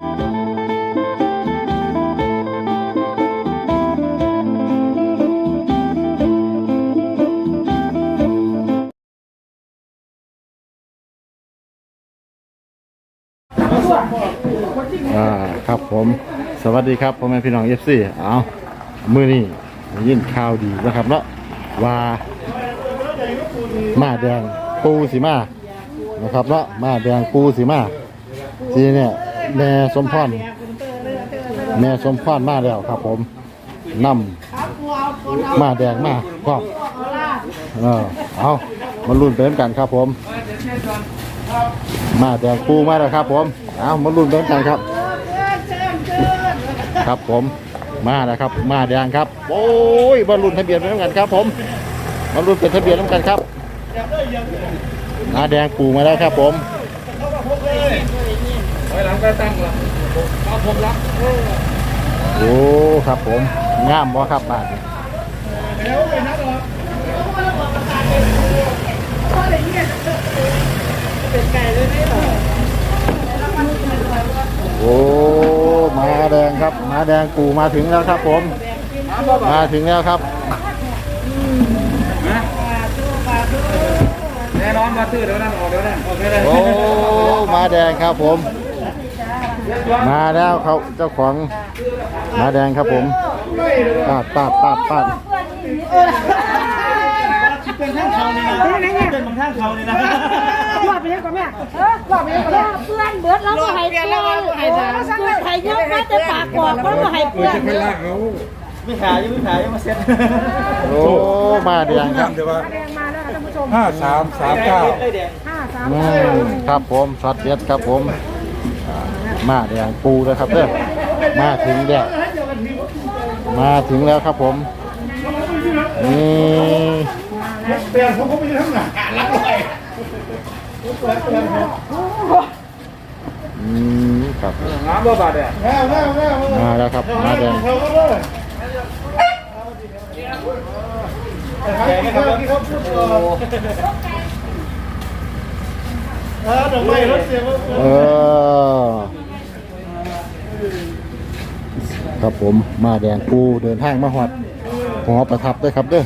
อ่าครับผมสวัสดีครับพ่อแม่พี่น้องเอฟซีเอามือนี้ยินข่าวดีนะครับเนาะว่ามาแดงปูสีมานะครับเนาะมาแดงปูสีมาทีเนี่ย แม่สมพรแม่สมพรมาแล้วครับ ผมนำมาแดงมาพร้อมเออเอามาลุ้นไปด้วยกันครับ ผม มาแดงปูมาแล้วครับ ผมเอามาลุ้นไปด้วยกันครับ ครับผมมาแล้วครับ มาแดงครับ โอ้ยบอลลูนทะเบียนไปด้วยกันครับ ผมบอลลูนเป็นทะเบียนด้วยกันครับมาแดงปูมาแล้วครับ ผม ก็ตั้งละเอาผมรับโอ้ครับผมงามบ่ครับบ้านนี้โอ้มาแดงครับมาแดงปูมาถึงแล้วครับผม มาถึงแล้วครับแน่นอนมาซื้อเดี๋ยวนั้นออกเดี๋ยวนั้นออกเดี๋ยวนั้นโอ้มาแดงครับผม มาแล้วเขาเจ้าของมาแดงครับผมปาดปาดปาดปาดเป็นทางเขานี่นะเป็นบางทางเขานี่นะว่าไปยังก่อนแม่ว่าไปยังก่อนแม่เพื่อนเบิดแล้วก็ให้เพื่อนโอ้ยไข่เยอะมาแต่ปากกอกก็มาให้เพื่อนไม่ลากเขาไม่ขายยังไม่ขายยังมาเซ็ตโอ้มาแดงครับเดี๋ยวว่าแดงมาแล้วค่ะท่านผู้ชมห้าสามสามเก้าห้าสามอืมครับผมช็อตเด็ดครับผมอ่า มาแดงปูแล้วครับเด้อมาถึงแล้วมาถึงแล้วครับผมนี่เปลี่ยนผมก็ไม่ได้ทั้งหนาลักเลยอืมครับน้ำบ่บาดเนี่ยแม่แม่แม่มาแล้วครับมาแดงเขาก็เลยแดงครับที่เขาพูดก่อนเออดอกไม้รถเสียเออ ครับผมมาแดงปูเดินทางมาหอดหอประทับด้วยครับเด้อ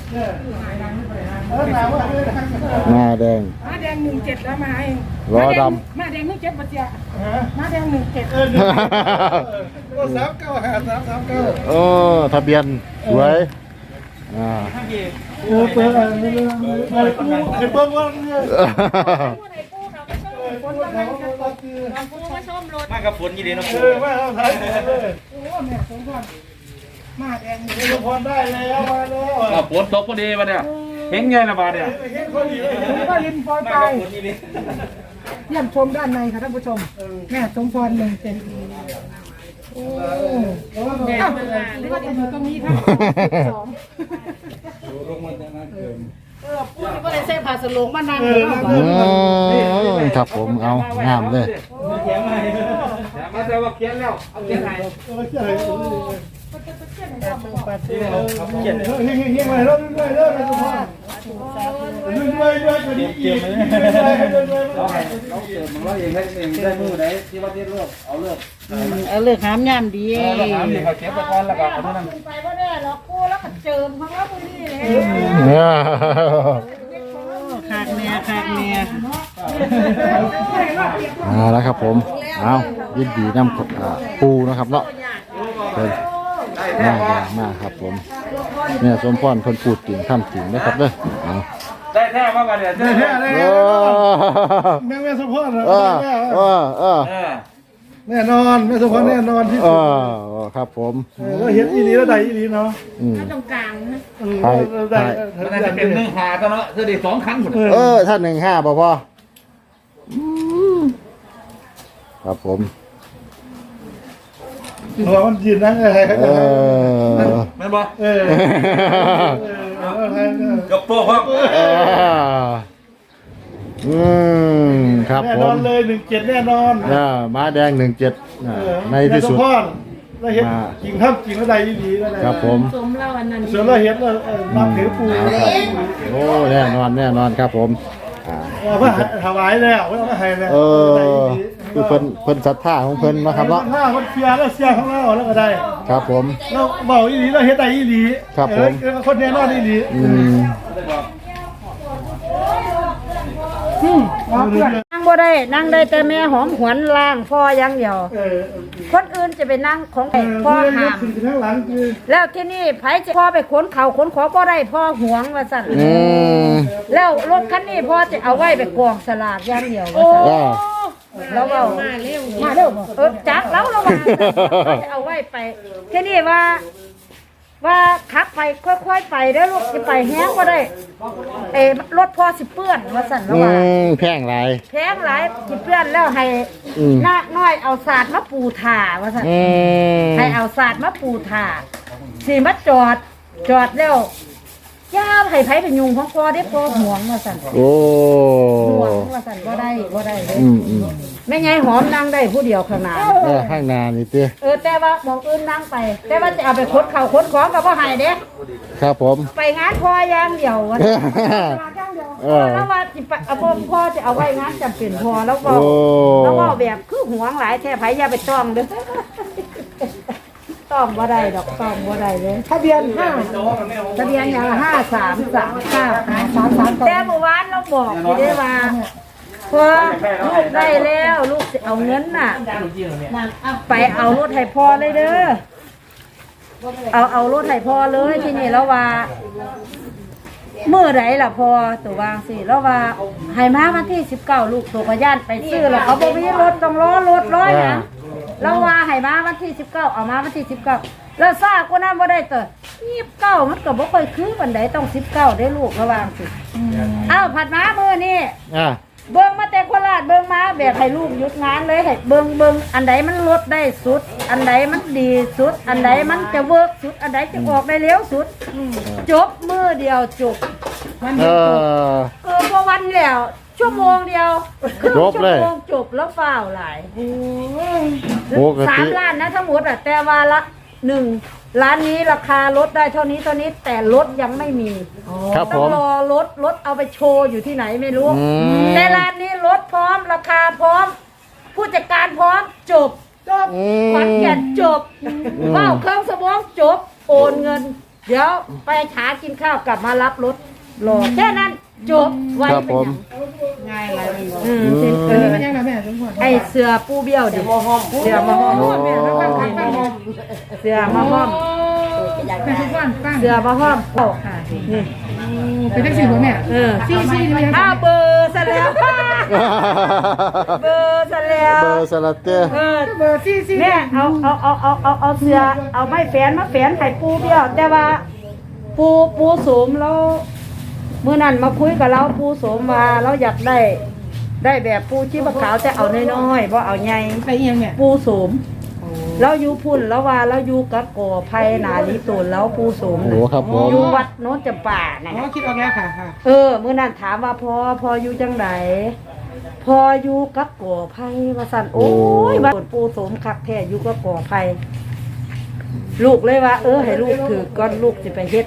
มาแดงมาแดงหนึ่งเจ็ดแล้วมาเองล้อดมาแดงหนึ่งเจ็ดปัจจัยมาแดงหนึ่งเจ็ดเออก็สามเก้าห้าสามสามเก้าโอ้ทะเบียนสวยอ่าเออเปิดอะไรไม่รู้อะไรกูเห็นเบิ้งว่าเนี่ยมากับฝนยี่ดีนะเออแม่เราถ่ายเลยโอ้ แม่สมพรมาแดงเออพรได้แล้วมาแล้วอ่าฝนตกพอดีมาเนี่ยเห็นไงละบาดเนี่ยเห็นคนดีเลยก็ริมพรมาไปกับฝนยี่ดีเยี่ยมชมด้านในค่ะท่านผู้ชมแม่สมพรหนึ่งเจ็ดโอ้แม่หรือว่าจะอยู่ตรงนี้ครับสอง เออพูดก็เลยเส้นผ่าสลงมานั่งเอเลอยนั่งอืมครับผมเอางามเลย เขียนมามาแต่ว่าเขียนแล้วเอาเขียนไหนเขียนเขียนเฮียเฮียมาแล้วด้วยด้วยด้วยด้วยด้วยตัวนี้อีกด้วยด้วยด้วยเราให้เราเกิดมันเราเองได้เองได้มือไหนที่ว่าที่เลือกเอาเลือกเอาเลือกหามยามดี เราถามดิเขาเก็บไปก่อนแล้วก็เอาเท่านั้น ไปว่าได้หรอกกูแล้วก็ เจิมของเราคนนี้เลยคากเนียคากเนียเอาแล้วครับผมเอายินดีนำอ่าปูนะครับเนาะเป็นหน้าแดงมากครับผมเนี่ยสมพรเพิ่นพูดจริงทำจริงนะครับเด้อเอาได้แท้มาบาดเนี่ยแท้เลยเออแม่แม่สมพรเออเออเออเออแน่นอนแม่สมพรแน่นอนที่เอสุดอ ครับผมแล้วเห็นอีนี้แล้วใดอีนี้เนาะอืมตรงกลางนะได้มันน่าจะเป็นหนึ่งหาตัวเนาะเธอได้สองครั้งหมดเออท่านหนึ่งห้าพอพออืมครับผมเพราะมันยืนนั่งอะไรเออ แม่นบ่เออกับโป้ครับเอออืมครับผแน่นอมนเลยหนึ่งเจ็ดแน่นอน อ่าม้าแดงหนึ่งเจ็ดในที่สุดพ่อ แล้วเห็นกินข้าวกินแล้วใดอีนี้แล้วใดครับผม สมเราอันนั้นส่วนเราเห็นเรานับถือปูเอาครับโอ้แน่นอนแน่นอนครับผมอ่าเพื่อถวายแล้วไม่ต้องให้แล้วเออคือเพิ่นเพิ่นศรัทธาของเพิ่นนะครับเนาะถ้าคนเชียร์แล้วเชียร์ของเราแล้วก็ได้ครับผม เราเบาอีหลีเราเฮ็ดได้อีหลีครับผม เออคนแน่นอนอีหลีอืม นั่งบ่ได้ นั่งได้แต่แม่หอมหวนล่างพ่ออย่างเดียว เออคนอื่นจะไปนั่งของเออพ่อเรื่องห้ามขึ้นข้างหลังคือแล้วที่นี่ไผจะพ่อไปขนเขาขนของบ่ได้พ่อหวงว่าสั่นอืมแล้วรถคันนี้พ่อจะเอาไว้ไปกองสลากอย่างเดียวว่าซั่นอ่าแล้วก็มาเร็วมาเร็วเออจักแล้วระวังเขาจะเอาไว้ไปที่นี่ว่า ว่าขับไปค่อยๆไปเด้อลูกจะไปแห้งก็ได้เอยรถพ่อสิเปื้อนว่าสั่นระอืวังมแพงหลาย แพงหลายสิเปื้อนแล้วให้อืม นาคน้อยเอาศาสตร์มาปูถ่าว่าสั่นอืมให้เอาศาสตร์มาปูถ่าสิมาจอดจอดแล้ว ย่าให้ไผเป็นยุงของพ่อได้พ่อห่วงว่าสั่นโอ้ ห่วงว่าสั่นบ่ได้บ่ได้เลยอืมอืมแม่ไงหอมนั่งได้ผู้เดียวข้างหน้าเออข้างหน้านี่ติเออแต่ว่าหมองอื่นนั่งไป แต่ว่าจะเอาไปขนเข่าวขนของกับพ่อให้เด้ครับผม ไปงานพ่ออย่างเดียววันเออแล้วว่าจิไปเอาพ่อพ่อจะเอาไว้งานจำเป็นพอแล้วก็โอ้ แล้วก็แบบคือหวงหลายแท้ไผอย่าไปต้องเด้อ ต้องบ่ได้ดอกต้องบ่ได้เลยทะเบียนห้าทะเบียนอย่างห้าสามสามเก้าสามสามแต่เมื่อวานเราบอกอยู่ได้ว่าพอลูกได้แล้วลูกจะเอาเงินน่ะ ไปเอารถให้พ่อเลยเด้อเอาเอารถให้พ่อเลยที่นี่แล้วว่าเมื่อไรล่ะพ่อตัววางสิแล้วว่าให้มาวันที่สิบเก้าลูกตัวกระยานไปซื้อแล้วเขาบอกมีรถต้องล้อรถร้อยนะ แล้วว่าให้มาวันที่สิบเก้าเอามาวันที่สิบเก้าแล้วทราบก็นั่นว่าได้เตอยี่สิบเก้ามันก็บ่ค่อยคือวันใดต้องสิบเก้าได้ลูกระวางสิอ้าวผัดมามือนี่อ่าเบิ่งมาแต่โคราชเบิ่งมาแบบให้ลูกหยุดงานเลยให้เบิ่งเบิ่งอันใดมันลดได้สุด อันใดมันดีสุด อันใดมันจะเวิร์กสุด อันใดจะออกได้เร็วสุดจบมือเดียวจบเออเออพอวันแล้ว ชั่วโมงเดียวครึ่งจบชั่วเลยโมงจบแล้วเปล่าหลายปกติ สามล้านนะทั้งหมดอะ แต่ว่าละหนึ่งร้านนี้ราคาลดได้เท่านี้เท่านี้แต่ลดยังไม่มีครับผต้องม รอรถรถเอาไปโชว์อยู่ที่ไหนไม่รู้อืมในร้านนี้รถพร้อมราคาพร้อม ผู้จัดการพร้อมจบจบอืขอนแก่นมจบเป้าเครื่องสมองจบ โอนเงิน เดี๋ยวไปหากินข้าวกลับมารับรถรอแค่นั้นจบไว้ครับเป็นผมหยัง อืมเป็นเออเป็นยังไงแม่สมพรไอเสือปูเบี้ยวดิเสือมาห้อมโอ้แม่ต้องฟังฟังฟังฟังเสือมาห้อมแม่ทุกวันฟังเสือมาห้อมโอ้นี่เป็นทั้งสี่หัวแม่เออซี่ซี่นี่อ้าวเบอร์ซะแล้วเบอร์ซะแล้วเบอร์สลัดเต้เออเบอร์ซี่ซี่แม่เอาเอาเอาเอาเอาเอาเสือเอาไม้แฝนมาแฝนไข่ปูเบี้ยวแต่ว่าปูปูโสมแล้ว มื่อนั้นมาคุยกับเราปูโสมมาเราอยากได้ ได้แบบปูชีพขาวแต่เอาน้อยๆเพราะเอาใหญ่ไปเอียงแม่ปูโสมเราอยู่พุ่นแล้วว่าเราอยู่กับก่อไผ่หนาลิตูนแล้วปูโสมโอ้น่ะครับผมอยู่วัดโน้นจำป่าน่ะอ๋อคิดออกแล้วค่ะค่ะ เออมื่อนั้นถามว่าพอพออยู่จังไดพออยู่กับก่อไผ่ว่าสั่นโอ้ยว่าปูโสมคักแท้อยู่กับก่อไผ่ลูกเลยว่า เออให้ลูกถือก้อนลูกสิไปเฮ็ด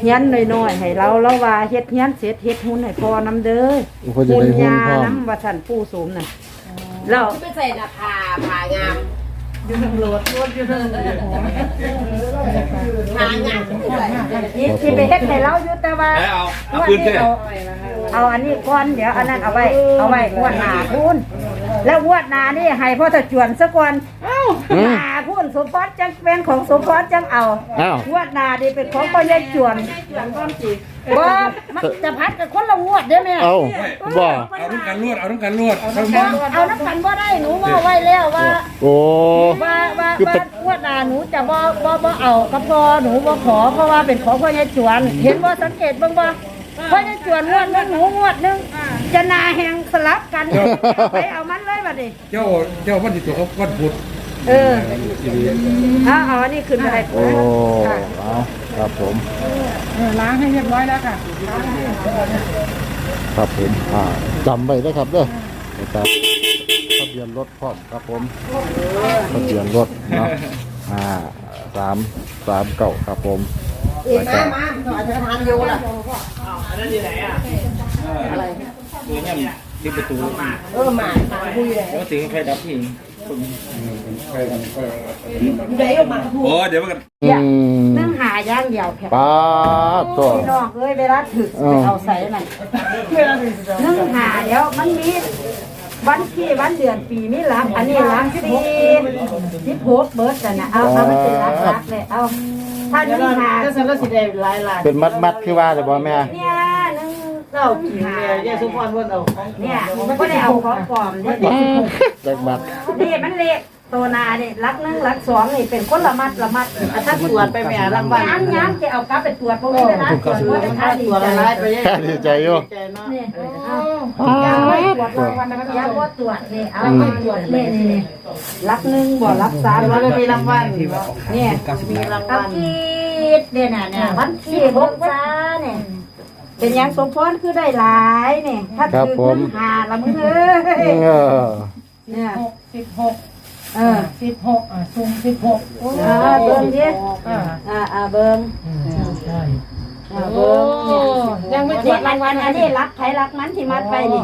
เฮียนน้อยๆให้เราแล้วว่าเฮ็ดเฮียนเสร็จเฮ็ดหุ้นให้พ่อน้ำเด้อเพิ่นจะได้หุ้นยาพร้อมน้ำว่าสั่นปูโสมน่ะแล้วไม่ใส่หน้าผาผางามอยู่ทางโลดโลดอยู่ทางผางามไม่ใส่นี่ที่ไปเฮ็ดให้เราอยู่แต่ว่าเอาเอางวดคืนนี้เถเอาอะเอาอันนี้ก่อนเดี๋ยวอันนั้นเอาไว้เอาไว้งวดหน้าพูน แล้วงวดหน้านี่ให้พ่อตะจวนซะก่อนเอ้าหน้าพูนสมพรจังเป็นของสมพรจังเอาอ้าว งวดหน้านี่เป็นของพ่อยายจวนบ่มันจะพัดกับคนละงวดเด้อแม่เอาบ่เอาต้องการลวด เอาต้องการลวดเอาต้องบ่การเอาน้ำกันบ่ได้หนูว่าไว้แล้วว่า โอ้ ว่าว่าคือว่าเป็นงวดหน้าหนูจะบ่บ่บ่เอากับพ่อหนูบ่ขอเพราะว่าเป็นของพ่อยายจวน เห็นบ่สังเกตเบิ่งบ่ พ่อยายจวนงวดหนึงหนูงวดหนึงจะหนาแหงสลับกันไปเอามันเลยบัดนี้เจ้าเจ้าวันที่ตัวเขาวันพุธเออเอาเอาอันนี้ขึ้นไปให้โอ้ค่ะเอาครับผมเออล้างให้เรียบร้อยแล้วค่ะครับผมอ่าจำไว้นะครับเด้อนะครับทะเบียนรถพร้อมครับผมทะเบียนรถเนาะอ่าสามสามเก้าครับผม เอ็นมามาหน่อยจะทานอยู่ล่ะตัวเงี้ยที่ประตูเออหมาหมาคุยเลยแล้วถึงไฟดับที่เดี๋ยวหมาคุยโอ้เดี๋ยวมันอืมนึ่งหาอย่างเดียวแค่ป้าดตัวพี่น้องเอ้ยเวลาถึกอืมไปเอาใส่นั่นนึ่งหาเดี๋ยวมันมีวันที่วันเดือนปีมีหลักอันนี้หลักสี่สิบหกเบิร์ดแต่นะเอาเอามันเป็นหลักหลักเลยเอา ถ้านึ่งหาก็สารสิได้หลายล้านเป็นมัดมัดๆคือว่าจะบอกแม่เนี่ยนึ่งเรากินเนี่ยยายสุพรเพิ่นเอาของเนี่ยมันก็ได้เอาของปลอมเนี่ยจักบัดนี่มันเละ ตัวนาเนี่ยรักหนึ่งรักสองนี่เป็นคนละมัดละมัดอะถ้าตรวจไปแม่รางวัลย้ำย้ำจะเอากลับไปตรวจพวกนี้นะตรวจว่าจะค่าดีตรวจใจละลายไปยายแค่ดีใจอยู่ใจเนาะนี่เอาป้ายังไม่ดตรวจตัวรางวัลนะครับยังว่าตรวจนี่เอาไม่ตรวจนี่นี่นี่รักหนึ่งบ่รักสามแล้วรักก็มีรางวัลเนี่ยมีรางเอาวัลกีดเนี่ยน่ะเนี่ยวันที่หกจ้าเนี่ยเป็นหยังสมพรคือได้หลายเนี่ยถ้าถือเงินหาละมึงเอ้ยเออเนี่ยสิบหก เออสิบหกอะซุ่มสิบหกอ่าเบิ้งดิอ่าอ่าอ่าเบิ้งใช่อ่าเบิ้งเนี่ยยังไม่ตรนี่วจรางวัลอันนี้รักใครรักมันที่มัดไปนี่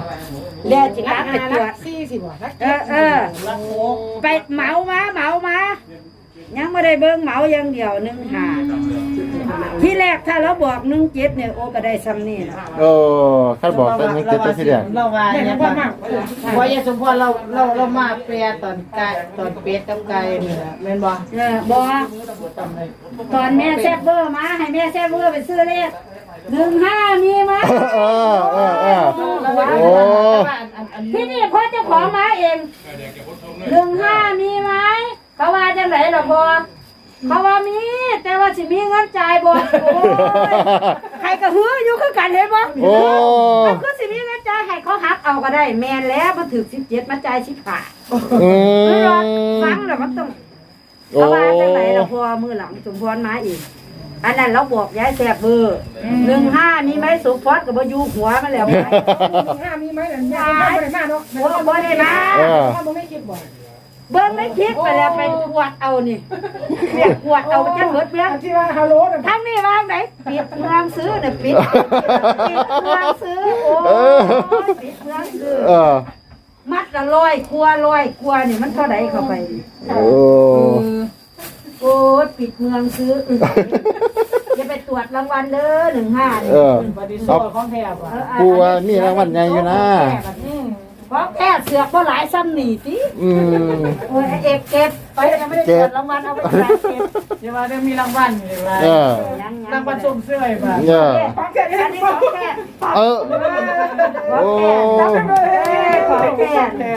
เดี๋ยวจิรักไปตรวจสี่สิบว่ะเออเออไปเหมามาเหมามายังไม่ได้เบิ้งเหมาอย่างเดียวหนึ่งหา ที่แรกถ้าเราบอกหนึ่งเจ็ดเนี่ยโอ้ก็ได้ซ้ำนี่นะโอ้ข้าบอกแต่ยังเจ็ดแต่ที่แรกเราว่าเนี่ยว่าเพราะยายสมพรเราเราเรามาเปียตอนไก่ตอนเป็ดกับไก่เนี่ยแม่นบ่เออบอกตอนแม่แซ่บเบอร์มาให้แม่แซ่บเบอร์ไปซื้อเลขหนึ่งห้ามีไหมเออเออเออโอ้ที่นี่พ่อเจ้าของมาเองหนึ่งห้ามีไหมเขาว่าจังไหนล่ะพ่อ เขาว่ามีแต่ว่าสิมีเงินจ่ายบ่โอ้ยใครก็ฮืออยู่คือกันเห็นบ่โอ้ มันก็สิมีเงินจ่ายให้เขาหักเอาก็ได้ แม่นแล้วมันถึกสิบเจ็ดมาจ่ายสิบห้าอืคือมฟังแล้วมันต้องโอ้เขาว่าจังไหนล่ะพ่อมือหลังสมพรมาอีก อันนั้นเราบอกย้ายแสบเบอร์หนึ่งห้ามีไหมสุพรกับบ่อยู่หัวมันแล้วไหมห้ามีไหมเนี่ยยายไม่ได้มาเนาะบ่บ่ได้มา เออ ถ้าบ่ไม่คิดบ่ เบิ้งไม่คิดไปแล้วไปขวดเอานี่เรียกขวดเอาจังเบิดเบี้ยที่ว่าฮัลโหลน่ะทั้งนี้วางไหนปิดเมืองซื้อเนี่ยปิดปิดเมืองซื้อโอ้เออยปิดเมืองซื้อเออมัดละลอยครัวลอยครัวนี่มันเท่าไหร่เข้าไปโอ้โอ้ยปิดเมืองซื้ออึอย่าไปตรวจรางวัลเด้อหนึ่งห้าเออปฏิโซ่ของแท้บ่กูว่ามีรางวัลใหญ่อยู่นะ เพราะแค่เสือกบ่หลายซ้ำหนีสิอืม โอ้ยเอกเก็บไปยังไม่ได้ตรวจรางวัลเอาไปแจกเก็บเดี๋ยวว่าได้มีรางวัลอยู่ว่าเออยังๆรางวัลส่งเสื้อไอ้บ่าเออของแค่อันนี้ของแค่เออของโอ้แค่ของแค่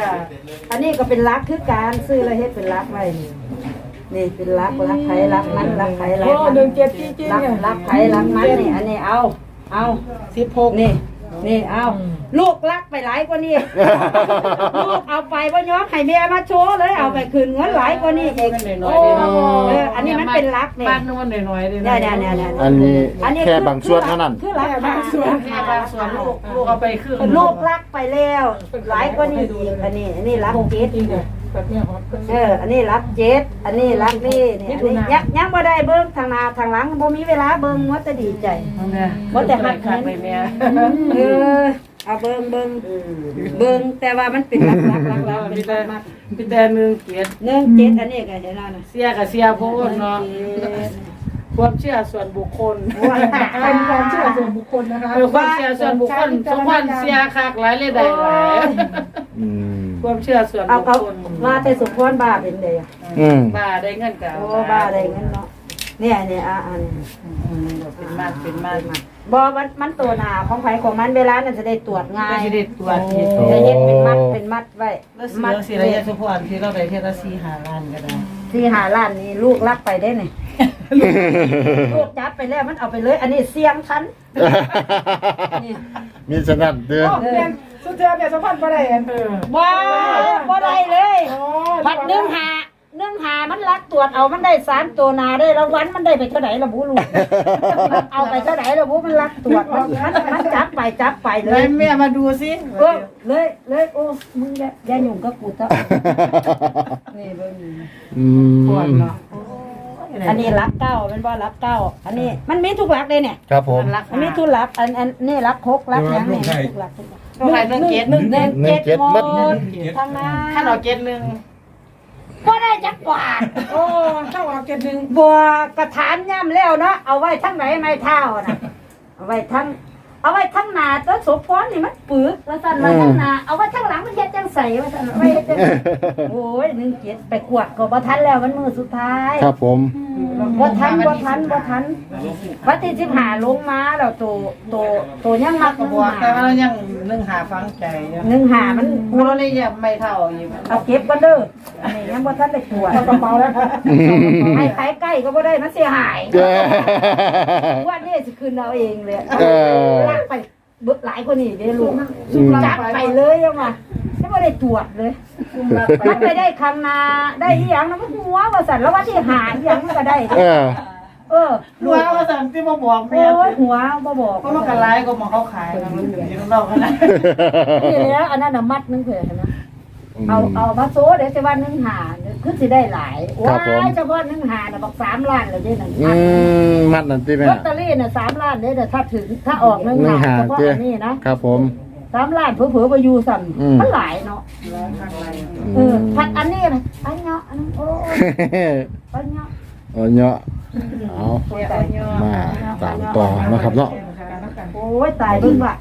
อันนี้ก็เป็นรักคือการซื้อแล้วเฮ็ดเป็นรักไว้นี่นี่เป็นรักรักไผรักมันรักไผรักโอ้มันหนึ่งเจ็ดจริงรักๆเนี่ยรักไผรักมันนี่อันนี้เอาเอาสิบหกนี่ นี่เอาลูกรักไปหลายกว่านี้ลูกเอาไปว่าย้อมให้แม่มาโชว์เลยเอาไปคืนเงินหลายกว่านี้เองน้อยๆเด้เอออันนี้มันเป็นรักเนี่ยบ้านนู้นหน่อยๆเด้เนี่ยเนี่ยเนี่ยเนี่ยอันนี้แค่บางส่วนเท่านั้นคือรักบางส่วนแค่บางส่วนลูกลูกเอาไปครึ่งลูกรักไปแล้วหลายกว่านี้อีกอันนี้อันนี้รักเจ็ดจริงเลย แบบเนี้ยครับเออ อันนี้รักเจ็ด อันนี้รักนี่นี่อันนี้ยังยังบ่ได้เบิ่งทางหน้าทางหลังบ่มีเวลาเบิ่งมัวแต่ดีใจเนี่ยบ่แต่หักขาดเงิไปนแม่เออเอาเบิ่งเบิ่งเบิ่งแต่ว่ามันเป็นรักรักรักรักมีเป็นแต่มากมีแต่หนึ่งเกียรติหนึ่งเจ็ดอันนี้ก็เห็นแล้วนะเสียกับเสียโพดเนาะความเชื่อส่วนบุคคลเป็นความเชื่อส่วนบุคคลนะคะเป็นความเชื่อส่วนบุคคลสมพันธ์เสียคักหลายเลยได้หลายอืม ความเชื่อส่วนเอาบุคเอาคลมาแต่สมพรบ้าเป็นเดียอืม บ้าได้เงินกับโอ้บ้าได้เงินเนาะเนี่ยเนี่ยอะอันนี้เป็นมากเป็นมากบอมันมันตัวหนาของไผของมันเวลานั้นจะได้ตรวจง่ายจะได้ตรวจเห็นจะเฮ็ดเป็นมัดเป็นมัดไว้แล้วเสียสิระยะสุพรที่เราได้เทศสีหาล้านก็ได้ที่หาล้านนี้ลูกรักไปได้เนี่ยลูกจับไปแล้วมันเอาไปเลย อันนี้เสียงทันนี่มีสนับเดือนเออ สุดท้ายเนี่ยสัมพันธ์บ่ได้เออบ่บ่ได้เลยพัดหนึ่งหาหนึ่งหามันรักตรวจเอามันได้สามตัวหนาได้รางวัลมันได้ไปเท่าไหร่ละบูลูกเอาไปเท่าไหร่ละบูมันรักตรวจมันมันมันจับไปจับไปเลเลยยแม่มาดูสิเออเลยเลยโอ้มึงแหละอย่าหยุ่งกับกูเถอะนี่เบิ่งนี่อืปวดมเนาะโอ้ย อันนี้รักเก้าเป็นว่ารักเก้าอันนี้มันมีทุกรักเลยเนี่ยครับผม มันมีทุกรักอันอันนี่รักหกรักหยังนี่ทุกรักทุกรักลูกไข่หนึ่งเจ็ดหนึ่งหนึ่งหนึ่งเจ็เจ็ดดหมมัดดทางนั้นถ้าเราเจ็ดหนึ่งก็ได้จักกว่าดโอ้เข้าออกเก็บหนึ่งบัวกระถานย่ำแล้วเนาะเอาไว้ทั้งไหนไม่เท่านะเอาไว้ทั้ง เอาไว้ทั้งหน้าต้นสมพรนี่มันปึกแล้วสั่นมาทั้งหน้าเอาไว้ทั้งหลังมันเฮ็ดจังใสว่าสั่นเอาไว้เฮ็ดจังใสโอ้ยหนึ่งเจ็ดไปกวดก็บ่ทันแล้วมันมือสุดท้ายครับผม บ่ทันบ่ทันบ่ทันวันที่สิบห้าลงมาแล้วตัวตัวตัวยังมักกระหบนึ่วงกแต่หาว่าเรายังหนึ่งหาฟังใจอยู่หนึ่งหามันกูเราเลยยังไม่เท่าอยู่เอาเก็บก็เด้ออันนี้ยังบ่ทันได้กวดกระเป๋าแล้วค่ะให้ใครใกล้ก็บ่ได้มันเสียหายเออว่านี่สิคืนเอาเองเลยเออลากไปเบิกหลายคนนี่เด้ลุงอืม จัดไปเลยยังมาไม่ได้ตรวจเลยมันไปได้คำนาได้อีหยังนะมันหัวว่าสันแล้วว่าที่หาอีหยังมันก็ได้ เออ เออรัวว่าสั่งที่มาบอกโอ้แม่ยหัวบ่บอกเพราะมันกันร้ายก็มาเขาขายกันมันอยู่ข้างนอกกันนะ นี่แล้วอันนั้นน่ะมัดนึงเผื่อนะ เอาเอามาโซ่เดี๋ยวสิว่านึงหาคือสิได้หลายครับผมว้ายเฉพาะนึงหาน่ะบอกสามล้านเลยเด้นั่นอืมมัดนั่นติแม่ลอตเตอรี่น่ะสามล้านเด้แต่ถ้าถึงถ้าออกนึงหนึ่งหาหาเฉพาะเจ้อันนี้นะครับผม สามล้านเผื่อๆไปอยู่สั่นอืม มันหลายเนาะเออพัดอันนี้นะอันเนาะอันนั้นโอ้ยอันเนาะเอาเนาะเอา มาตามต่อนะครับเนาะ โอ้ยตายเบิ่งว่า